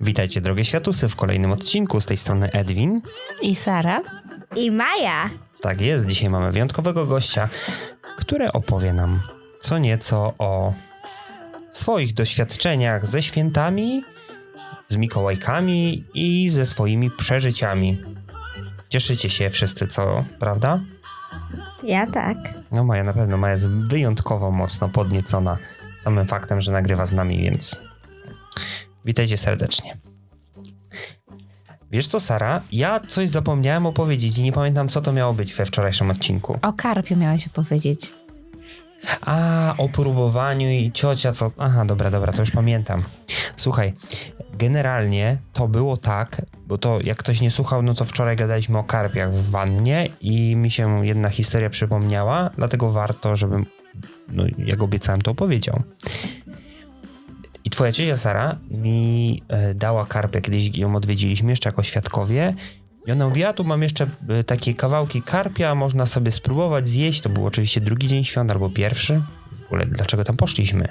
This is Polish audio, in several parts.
Witajcie drogie światusy w kolejnym odcinku. Z tej strony Edwin. I Sara. I Maja. Tak jest, dzisiaj mamy wyjątkowego gościa, który opowie nam co nieco o swoich doświadczeniach ze świętami, z Mikołajkami i ze swoimi przeżyciami. Cieszycie się wszyscy, co, prawda? Ja tak. No Maja na pewno, Maja jest wyjątkowo mocno podniecona samym faktem, że nagrywa z nami, więc witajcie serdecznie. Wiesz co, Sara? Ja coś zapomniałem opowiedzieć i nie pamiętam, co to miało być we wczorajszym odcinku. O karpiu miałaś opowiedzieć. A, o próbowaniu i ciocia, co... Aha, dobra, dobra, to już pamiętam. Słuchaj, generalnie to było tak, bo to jak ktoś nie słuchał, no to wczoraj gadaliśmy o karpiach w wannie i mi się jedna historia przypomniała, dlatego warto, żebym, no jak obiecałem, to opowiedział. Twoja ciocia Sara mi e, dała karpę, kiedyś ją odwiedziliśmy jeszcze jako świadkowie i ona mówi, ja tu mam jeszcze e, takie kawałki karpia, można sobie spróbować zjeść. To był oczywiście drugi dzień świąt albo pierwszy. W ogóle dlaczego tam poszliśmy?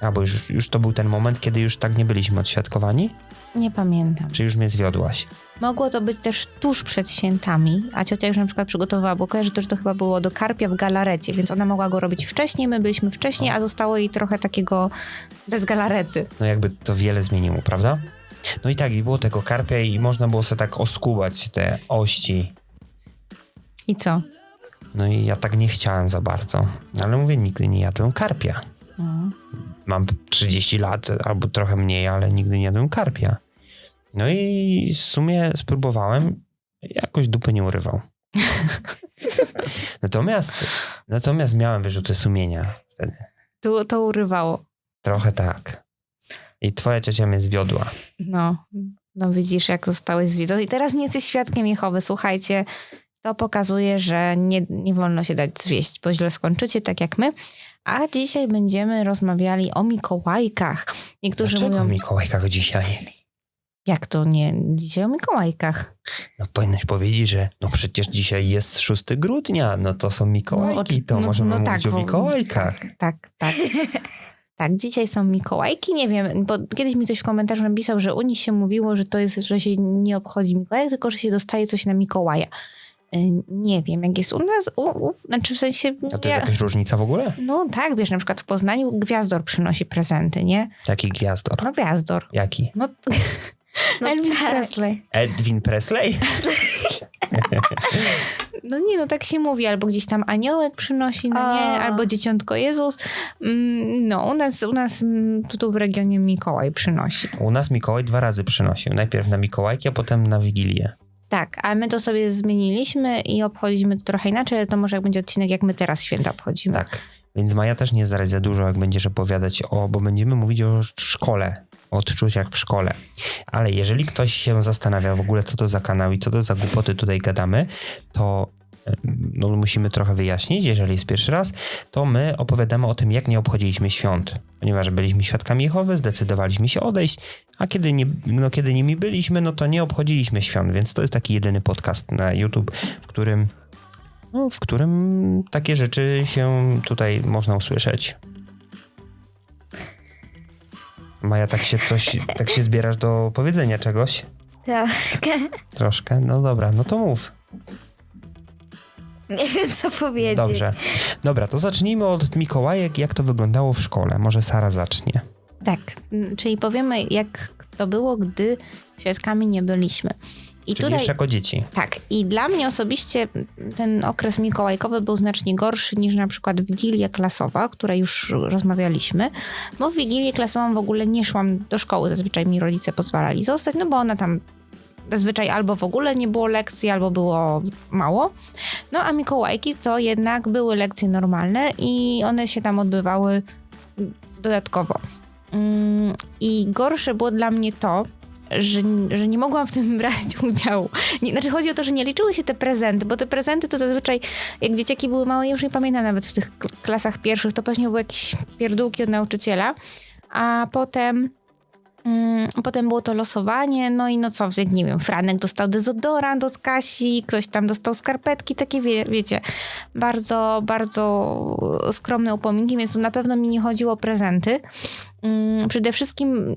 A, bo już, już to był ten moment, kiedy już tak nie byliśmy odświadkowani? Nie pamiętam. Czy już mnie zwiodłaś? Mogło to być też tuż przed świętami, a ciocia już na przykład przygotowała, bo kojarzę to, że to chyba było do karpia w galarecie, więc ona mogła go robić wcześniej, my byliśmy wcześniej, a zostało jej trochę takiego bez galarety. No jakby to wiele zmieniło, prawda? No i tak, i było tego karpia i można było sobie tak oskubać te ości. I co? No i ja tak nie chciałem za bardzo. Ale mówię, nigdy nie jadłem karpia. Mam 30 lat albo trochę mniej, ale nigdy nie jadłem karpia. No i w sumie spróbowałem, jakoś dupy nie urywał. natomiast, natomiast miałem wyrzuty sumienia wtedy. To, to urywało. Trochę tak. I twoja ciocia mnie zwiodła. No, no widzisz, jak zostałeś zwiedzony. I teraz nie jesteś świadkiem Jehowy. Słuchajcie, to pokazuje, że nie, nie wolno się dać zwieść, bo źle skończycie, tak jak my. A dzisiaj będziemy rozmawiali o Mikołajkach. Niektórzy Dlaczego mówią, w Mikołajkach dzisiaj? jak to nie? Dzisiaj o Mikołajkach. No powinnaś powiedzieć, że no przecież dzisiaj jest 6 grudnia, no to są Mikołajki, to no- możemy no mówić tak, o Mikołajkach. Tak, tak. Tak, dzisiaj są Mikołajki. Nie wiem, bo kiedyś mi ktoś w komentarzu napisał, że u nich się mówiło, że to jest, że się nie obchodzi Mikołajek, tylko że się dostaje coś na Mikołaja. Y, Nie wiem, jak jest u nas, u, u, znaczy w sensie... A to ja- jest jakaś różnica w ogóle? No tak, wiesz, na przykład w Poznaniu Gwiazdor przynosi prezenty, nie? Jaki gwiazdor? No Gwiazdor. Jaki? No, No Elvis tak. Presley. Edwin Presley? No nie, no tak się mówi, albo gdzieś tam aniołek przynosi, no nie, albo dzieciątko Jezus. Mm, No, u nas, u nas mm, tu, tu w regionie Mikołaj przynosi. U nas Mikołaj dwa razy przynosił. Najpierw na Mikołajki, a potem na Wigilię. Tak, a my to sobie zmieniliśmy i obchodzimy to trochę inaczej, ale to może jak będzie odcinek, jak my teraz święta obchodzimy. Tak. Więc Maja też nie zaraz za dużo, jak będziesz opowiadać o, bo będziemy mówić o szkole, o odczuciach w szkole. Ale jeżeli ktoś się zastanawia w ogóle, co to za kanał i co to za głupoty tutaj gadamy, to no, musimy trochę wyjaśnić. Jeżeli jest pierwszy raz, to my opowiadamy o tym, jak nie obchodziliśmy świąt. Ponieważ byliśmy świadkami Jehowy, zdecydowaliśmy się odejść, a kiedy, nie, no, kiedy nimi byliśmy, no to nie obchodziliśmy świąt, więc to jest taki jedyny podcast na YouTube, w którym no, w którym takie rzeczy się tutaj można usłyszeć. Maja, tak się coś, tak się zbierasz do powiedzenia czegoś? Troszkę. Troszkę? No dobra, no to mów. Nie wiem, co powiedzieć. Dobrze. Dobra, to zacznijmy od Mikołajek, jak to wyglądało w szkole. Może Sara zacznie. Tak, mm, czyli powiemy, jak to było, gdy świadkami nie byliśmy. I Czyli tutaj... jeszcze jako dzieci. Tak, i dla mnie osobiście ten okres mikołajkowy był znacznie gorszy niż na przykład Wigilia klasowa, o której już rozmawialiśmy, bo w Wigilię klasową w ogóle nie szłam do szkoły, zazwyczaj mi rodzice pozwalali zostać, no bo ona tam zazwyczaj albo w ogóle nie było lekcji, albo było mało. No a Mikołajki to jednak były lekcje normalne i one się tam odbywały dodatkowo. Mm, I gorsze było dla mnie to, że, że nie mogłam w tym brać udziału. Nie, znaczy chodzi o to, że nie liczyły się te prezenty, bo te prezenty to zazwyczaj, jak dzieciaki były małe, ja już nie pamiętam nawet w tych kl- klasach pierwszych, to pewnie były jakieś pierdółki od nauczyciela, a potem Potem było to losowanie, no i no co, nie wiem, Franek dostał dezodorant od Kasi, ktoś tam dostał skarpetki, takie wie, wiecie, bardzo, bardzo skromne upominki, więc tu na pewno mi nie chodziło o prezenty. Mm, Przede wszystkim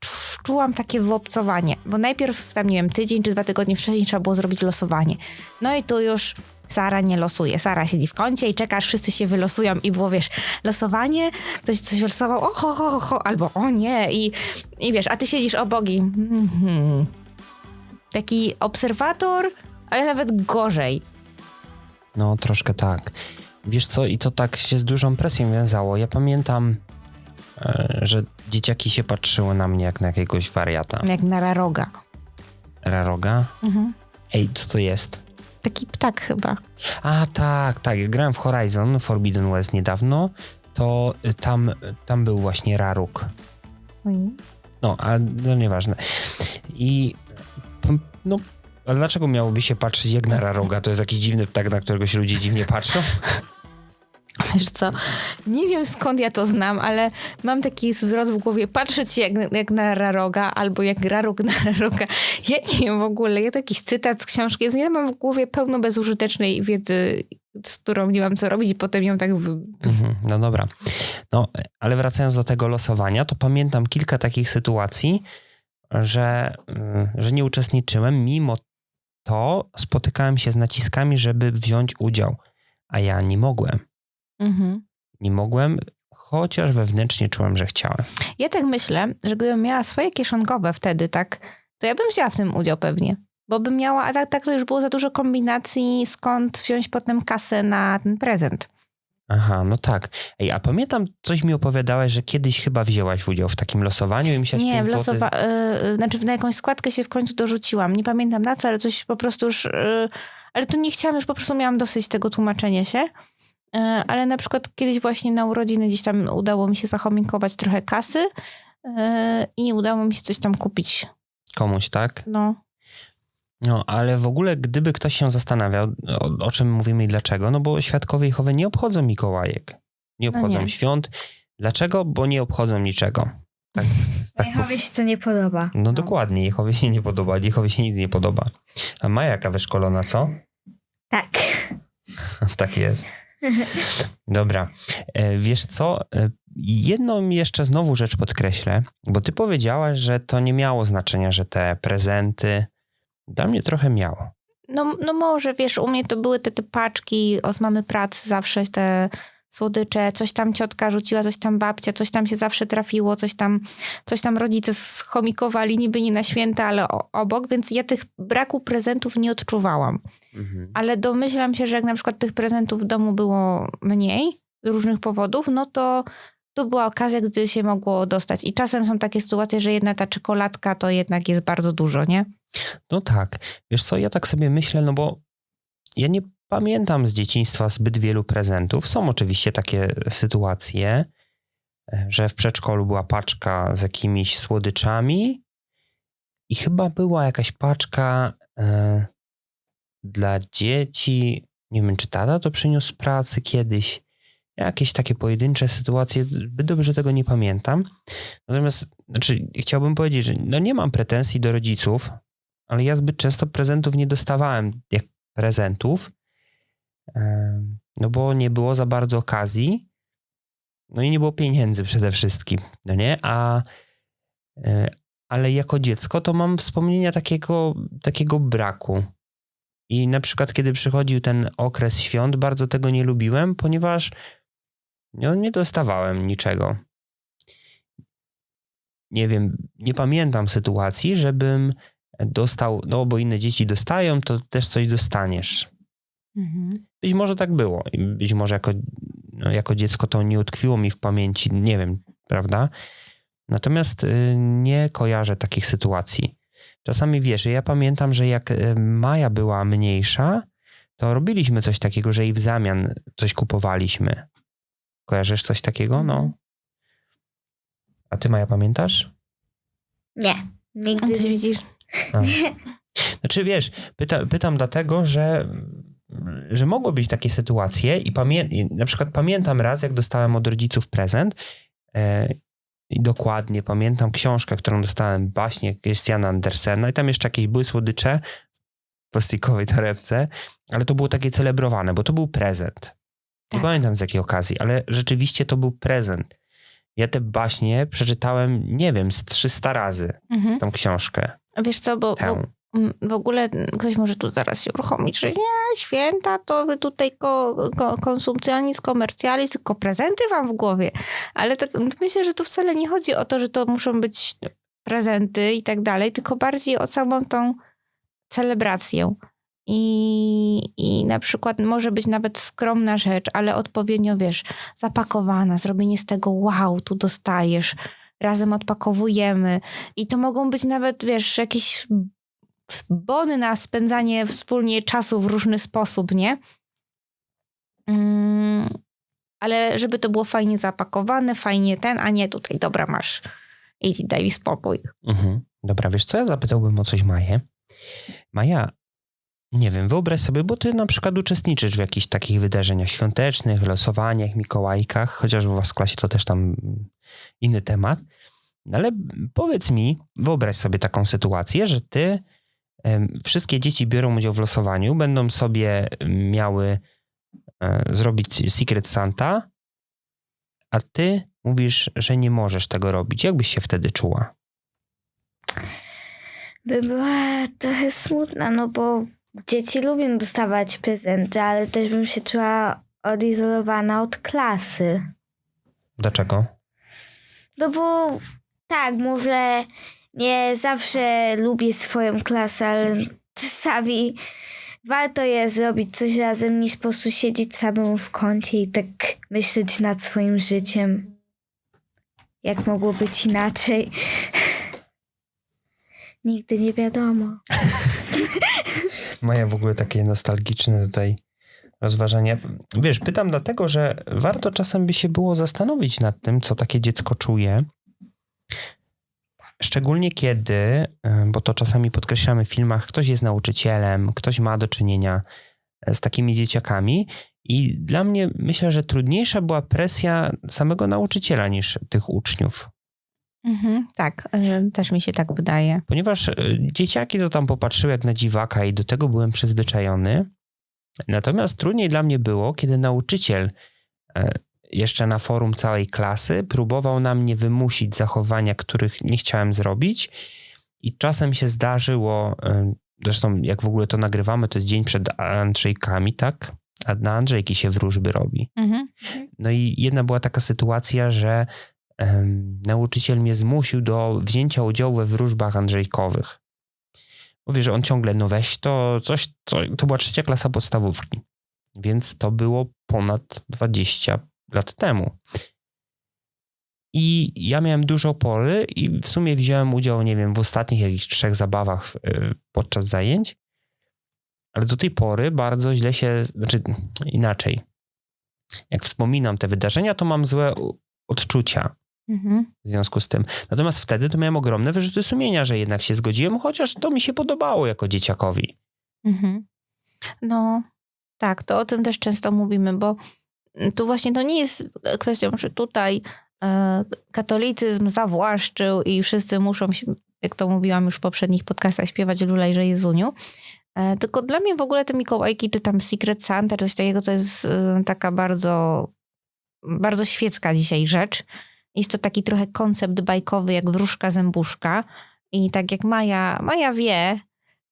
czu- czułam takie wyobcowanie, bo najpierw tam, nie wiem, tydzień czy dwa tygodnie wcześniej trzeba było zrobić losowanie. No i tu już Sara nie losuje. Sara siedzi w kącie i czeka, aż wszyscy się wylosują i było, wiesz, losowanie, ktoś coś wylosował, o ho, ho, ho, ho, albo o nie i, i wiesz, a ty siedzisz obok i mhm. taki obserwator, ale nawet gorzej. No, troszkę tak. Wiesz co, i to tak się z dużą presją wiązało. Ja pamiętam, e, że dzieciaki się patrzyły na mnie jak na jakiegoś wariata. Jak na raroga. Raroga? Mhm. Ej, co to jest? Taki ptak chyba. A, tak, tak. Jak grałem w Horizon Forbidden West niedawno, to y, tam, tam był właśnie Raruk. No, a no nieważne. I no, a dlaczego miałoby się patrzeć jak na Raroga? To jest jakiś dziwny ptak, na którego się ludzie dziwnie patrzą? Wiesz co, nie wiem skąd ja to znam, ale mam taki zwrot w głowie, patrzeć się jak, jak na raroga, albo jak rarok na raroga. Ja nie wiem w ogóle, ja to jakiś cytat z książki jest, ja mam w głowie pełno bezużytecznej wiedzy, z którą nie mam co robić i potem ją tak... Mhm, no dobra. No, ale wracając do tego losowania, to pamiętam kilka takich sytuacji, że, y, że nie uczestniczyłem, mimo to spotykałem się z naciskami, żeby wziąć udział, a ja nie mogłem. Mhm. Nie mogłem, chociaż wewnętrznie czułem, że chciałem. Ja tak myślę, że gdybym miała swoje kieszonkowe wtedy, tak, to ja bym wzięła w tym udział pewnie. Bo bym miała, a tak, tak to już było za dużo kombinacji, skąd wziąć potem kasę na ten prezent. Aha, no tak. Ej, a pamiętam, coś mi opowiadałaś, że kiedyś chyba wzięłaś udział w takim losowaniu i myślałaś Nie, 5 w złotych- losowa- y, znaczy na jakąś składkę się w końcu dorzuciłam. Nie pamiętam na co, ale coś po prostu już... y, ale to nie chciałam, już po prostu miałam dosyć tego tłumaczenia się. Y, ale na przykład kiedyś właśnie na urodziny gdzieś tam udało mi się zachominkować trochę kasy y, i udało mi się coś tam kupić. komuś, tak? No. No, ale w ogóle, gdyby ktoś się zastanawiał, o, o czym mówimy i dlaczego, no bo świadkowie Jehowy nie obchodzą Mikołajek, nie No obchodzą nie. świąt. Dlaczego? Bo nie obchodzą niczego. Tak, tak Jehowie się to nie podoba. no dokładnie, Jehowie się nie podoba, Jehowie się nic nie podoba. A ma jaka wyszkolona, co? Tak. tak jest. Dobra. E, Wiesz co? E, Jedną jeszcze znowu rzecz podkreślę, bo ty powiedziałaś, że to nie miało znaczenia, że te prezenty. Dla mnie trochę miało. No, no może, wiesz, u mnie to były te, te paczki od mamy pracy zawsze, te słodycze, coś tam ciotka rzuciła, coś tam babcia, coś tam się zawsze trafiło, coś tam, coś tam rodzice schomikowali, niby nie na święta, ale obok, więc ja tych braku prezentów nie odczuwałam. Mhm. Ale domyślam się, że jak na przykład tych prezentów w domu było mniej, z różnych powodów, no to to była okazja, gdy się mogło dostać. I czasem są takie sytuacje, że jedna ta czekoladka to jednak jest bardzo dużo, nie? No tak. Wiesz co, ja tak sobie myślę, no bo ja nie pamiętam z dzieciństwa zbyt wielu prezentów. Są oczywiście takie sytuacje, e, że w przedszkolu była paczka z jakimiś słodyczami i chyba była jakaś paczka e, dla dzieci. Nie wiem, czy tata to przyniósł z pracy kiedyś. Jakieś takie pojedyncze sytuacje, zbyt dobrze tego nie pamiętam. Natomiast, znaczy, chciałbym powiedzieć, że no nie mam pretensji do rodziców, ale ja zbyt często prezentów nie dostawałem jak prezentów, no bo nie było za bardzo okazji, no i nie było pieniędzy przede wszystkim, no nie? A, e, ale jako dziecko to mam wspomnienia takiego, takiego braku. I na przykład, kiedy przychodził ten okres świąt, bardzo tego nie lubiłem, ponieważ no, nie dostawałem niczego. Nie wiem, nie pamiętam sytuacji, żebym dostał, no bo inne dzieci dostają, to też coś dostaniesz. Być może tak było. I Być może jako, no, jako dziecko to nie utkwiło mi w pamięci, nie wiem, prawda? Natomiast y, nie kojarzę takich sytuacji. Czasami wiesz, ja pamiętam, że jak y, Maja była mniejsza, to robiliśmy coś takiego, że jej w zamian coś kupowaliśmy. Kojarzysz coś takiego? No. A ty, Maja, pamiętasz? Nie. A Nigdy. ty widzisz, A. Znaczy wiesz, pyta, pytam dlatego, że, że mogły być takie sytuacje i pamię, na przykład pamiętam raz, jak dostałem od rodziców prezent e, i dokładnie pamiętam książkę, którą dostałem, baśnie Christiana Andersena i tam jeszcze jakieś były słodycze w plastikowej torebce, ale to było takie celebrowane, bo to był prezent. Nie Tak. pamiętam z jakiej okazji, ale rzeczywiście to był prezent. Ja te baśnie przeczytałem, nie wiem, z 300 razy, Mhm. tą książkę. Wiesz co, bo, bo w ogóle ktoś może tu zaraz się uruchomić, że nie, święta to tutaj ko, ko, konsumpcjonizm, komercjalizm, tylko prezenty wam w głowie. Ale tak, myślę, że tu wcale nie chodzi o to, że to muszą być prezenty i tak dalej, tylko bardziej o samą tą celebrację. I, I na przykład może być nawet skromna rzecz, ale odpowiednio, wiesz, zapakowana, zrobienie z tego wow, tu dostajesz, razem odpakowujemy. I to mogą być nawet, wiesz, jakieś bony na spędzanie wspólnie czasu w różny sposób, nie? Mm, ale żeby to było fajnie zapakowane, fajnie ten, a nie tutaj, dobra, masz, idź, daj mi spokój. Mhm. Dobra, wiesz co, ja zapytałbym o coś Maję. Maja, nie wiem, wyobraź sobie, bo ty na przykład uczestniczysz w jakichś takich wydarzeniach świątecznych, losowaniach, Mikołajkach, chociaż u was w klasie to też tam inny temat. No Ale powiedz mi, wyobraź sobie taką sytuację, że ty, wszystkie dzieci biorą udział w losowaniu, będą sobie miały e, zrobić Secret Santa, a ty mówisz, że nie możesz tego robić. Jak byś się wtedy czuła? By była trochę smutna, no bo dzieci lubią dostawać prezenty, ale też bym się czuła odizolowana od klasy. Dlaczego? No bo tak, może nie zawsze lubię swoją klasę, ale czasami warto jest zrobić coś razem niż po prostu siedzieć samemu w kącie i tak myśleć nad swoim życiem. Jak mogło być inaczej? Nigdy nie wiadomo. Maja w ogóle takie nostalgiczne tutaj rozważania. Wiesz, pytam dlatego, że warto czasem by się było zastanowić nad tym, co takie dziecko czuje. Szczególnie kiedy, y, bo to czasami podkreślamy w filmach, ktoś jest nauczycielem, ktoś ma do czynienia e, z takimi dzieciakami. I dla mnie myślę, że trudniejsza była presja samego nauczyciela niż tych uczniów. Mhm, tak, y, też mi się tak wydaje. Ponieważ e, dzieciaki to tam popatrzyły jak na dziwaka i do tego byłem przyzwyczajony. Natomiast trudniej dla mnie było, kiedy nauczyciel e, jeszcze na forum całej klasy próbował na mnie wymusić zachowania, których nie chciałem zrobić. I czasem się zdarzyło, e, zresztą jak w ogóle to nagrywamy, to jest dzień przed Andrzejkami, tak? A na Andrzejki się wróżby robi. Mhm. No i jedna była taka sytuacja, że em, nauczyciel mnie zmusił do wzięcia udziału we wróżbach Andrzejkowych. Mówię, że on ciągle, no weź to coś, co, to była trzecia klasa podstawówki, więc to było ponad 20 lat temu. I ja miałem dużo opory i w sumie wziąłem udział, nie wiem, w ostatnich jakichś trzech zabawach y, podczas zajęć, ale do tej pory bardzo źle się, znaczy inaczej. Jak wspominam te wydarzenia, to mam złe odczucia Mhm. w związku z tym. Natomiast wtedy to miałem ogromne wyrzuty sumienia, że jednak się zgodziłem, chociaż to mi się podobało jako dzieciakowi. Mhm. No, tak, to o tym też często mówimy, bo tu właśnie to nie jest kwestią, że tutaj e, katolicyzm zawłaszczył i wszyscy muszą jak to mówiłam już w poprzednich podcastach, śpiewać Lulejże Jezuniu. E, tylko dla mnie w ogóle te Mikołajki, czy tam Secret Santa, coś takiego, to jest e, taka bardzo, bardzo świecka dzisiaj rzecz. Jest to taki trochę koncept bajkowy, jak wróżka zębuszka. I tak jak Maja, Maja wie,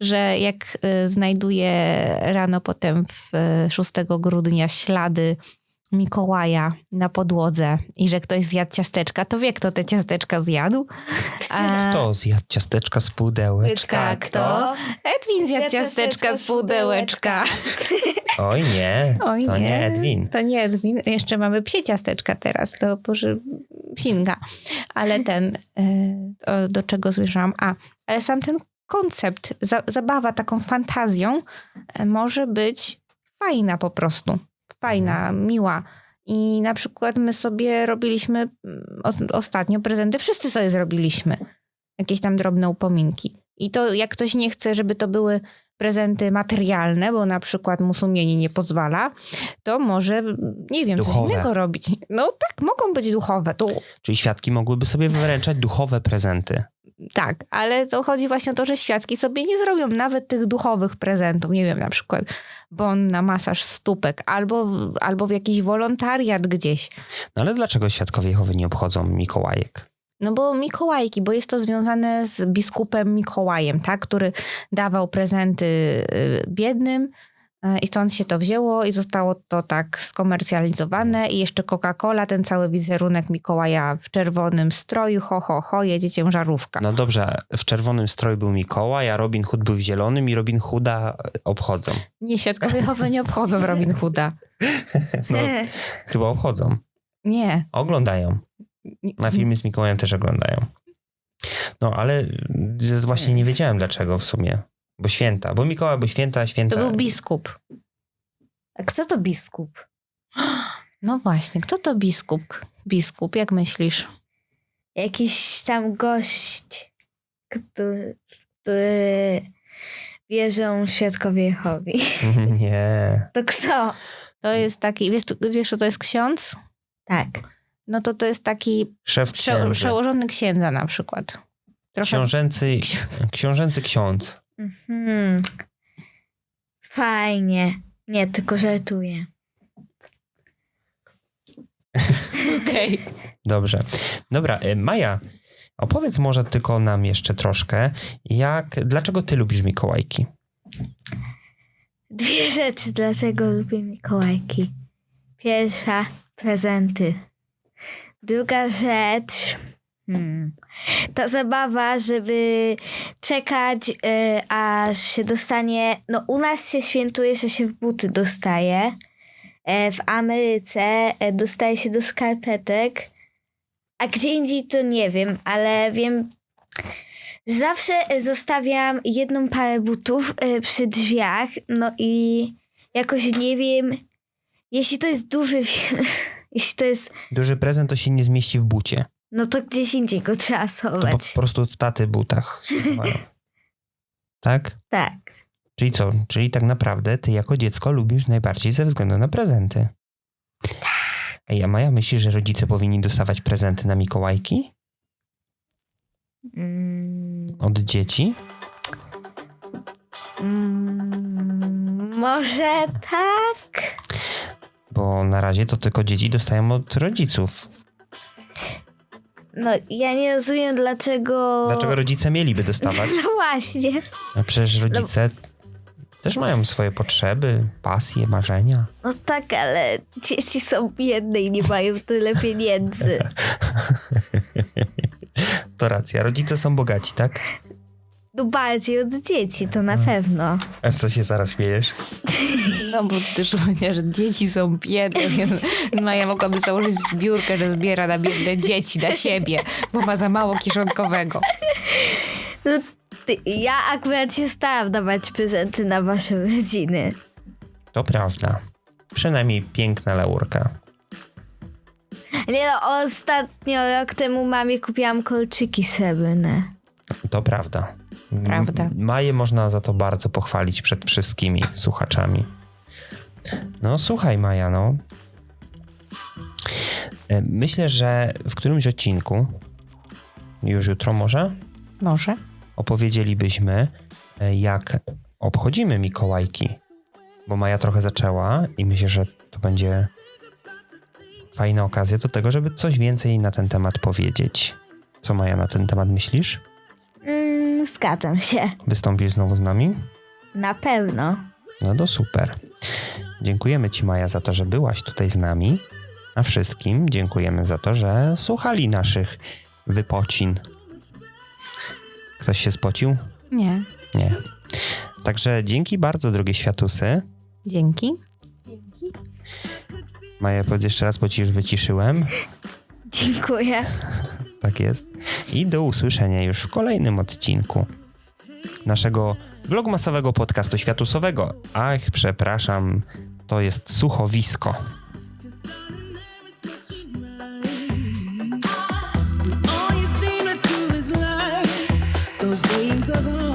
że jak znajduje rano potem w y, 6 grudnia ślady Mikołaja na podłodze i że ktoś zjadł ciasteczka, to wie, kto te ciasteczka zjadł. A Kto zjadł ciasteczka z pudełeczka? kto? Edwin zjadł ciasteczka z pudełeczka. Oj nie, Oj to nie, Edwin. To nie Edwin. Jeszcze mamy psie ciasteczka teraz, to poży... psinga. Ale ten, o- do czego zmierzałam? A, ale sam ten koncept, za, zabawa taką fantazją e, może być fajna po prostu. Fajna, miła. I na przykład my sobie robiliśmy mm, ostatnio prezenty, wszyscy sobie zrobiliśmy jakieś tam drobne upominki. I to jak ktoś nie chce, żeby to były prezenty materialne, bo na przykład mu sumienie nie pozwala, to może, nie wiem, Duchowe. coś innego robić. No tak, mogą być duchowe, to Czyli świadki mogłyby sobie wyręczać duchowe prezenty. tak, ale to chodzi właśnie o to, że świadki sobie nie zrobią nawet tych duchowych prezentów, nie wiem, na przykład bon na masaż stópek, albo, albo w jakiś wolontariat gdzieś. No ale dlaczego świadkowie Jehowy nie obchodzą Mikołajek? No bo Mikołajki, bo jest to związane z biskupem Mikołajem, tak, który dawał prezenty y, biednym y, i stąd się to wzięło i zostało to tak skomercjalizowane i jeszcze Coca-Cola, ten cały wizerunek Mikołaja w czerwonym stroju, ho, ho, ho, jedzie ciężarówka. No dobrze, w czerwonym stroju był Mikołaj, a Robin Hood był w zielonym i Robin Hooda obchodzą. Nie, świadkowie Jehowy nie obchodzą Robin Hooda. No, chyba obchodzą. Nie. Oglądają. Na filmy z Mikołajem też oglądają. No ale właśnie nie wiedziałem dlaczego w sumie. Bo święta, bo Mikołaj, bo święta, święta. To był biskup. A kto to biskup? No właśnie, kto to biskup? Biskup, jak myślisz? Jakiś tam gość, który, który wierzą świadkowie Jehowi. Nie. To kto? To jest taki, wiesz, wiesz, to jest ksiądz? Tak. No to to jest taki Szef prze, przełożony księdza na przykład. Trochę Książęcy, książęcy ksiądz. Mhm. Fajnie. Nie, tylko żartuję. Okej. Dobrze. Dobra, y, Maja, opowiedz może tylko nam jeszcze troszkę, jak, dlaczego ty lubisz Mikołajki? Dwie rzeczy, dlaczego lubię Mikołajki. Pierwsza, prezenty. Druga rzecz, hmm, ta zabawa, żeby czekać, y, aż się dostanie. No, u nas się świętuje, że się w buty dostaje. E, w Ameryce e, dostaje się do skarpetek, a gdzie indziej to nie wiem, ale wiem, że zawsze e, zostawiam jedną parę butów e, przy drzwiach, no i jakoś nie wiem, jeśli to jest duży, jeśli to jest, Duży prezent to się nie zmieści w bucie. no to gdzieś indziej go trzeba To po, schować. po prostu w taty butach. Tak? Tak. Czyli co? Czyli tak naprawdę ty jako dziecko lubisz najbardziej ze względu na prezenty. Ej, a Maja myśli, że rodzice powinni dostawać prezenty na Mikołajki Mm, od dzieci? mm, może tak? Bo na razie to tylko dzieci dostają od rodziców. No, ja nie rozumiem dlaczego... Dlaczego rodzice mieliby dostawać? No właśnie. No przecież rodzice też mają swoje potrzeby, pasje, marzenia. No tak, ale dzieci są biedne i nie mają tyle pieniędzy. To racja, rodzice są bogaci, tak? No bardziej od dzieci, to na pewno. A co się zaraz śmiejesz? No bo też powiedziała, że dzieci są biedne, Maja mogłaby założyć zbiórkę, że zbiera na biedne dzieci, na siebie, bo ma za mało kieszonkowego. No, ty, ja akurat się starałam dawać prezenty na wasze rodziny. To prawda. Przynajmniej piękna laurka. Nie no, ostatnio rok temu mamie kupiłam kolczyki srebrne. To prawda. Prawda. Maję można za to bardzo pochwalić przed wszystkimi słuchaczami. No słuchaj Maja, no. E, Myślę, że w którymś odcinku, już jutro może, Może? opowiedzielibyśmy, e, jak obchodzimy Mikołajki. Bo Maja trochę zaczęła i myślę, że to będzie fajna okazja do tego, żeby coś więcej na ten temat powiedzieć. Co Maja na ten temat myślisz? Zgadzam się. Wystąpisz znowu z nami? Na pewno. No to super. Dziękujemy Ci, Maja, za to, że byłaś tutaj z nami. A wszystkim dziękujemy za to, że słuchali naszych wypocin. Ktoś się spocił? Nie. Nie. Także dzięki bardzo, drogie światusy. Dzięki. Maja, powiedz jeszcze raz, bo Ci już wyciszyłem. Dziękuję. Tak jest. I do usłyszenia już w kolejnym odcinku naszego vlogmasowego podcastu światusowego. Ach, przepraszam, to jest lie. Those days are gone.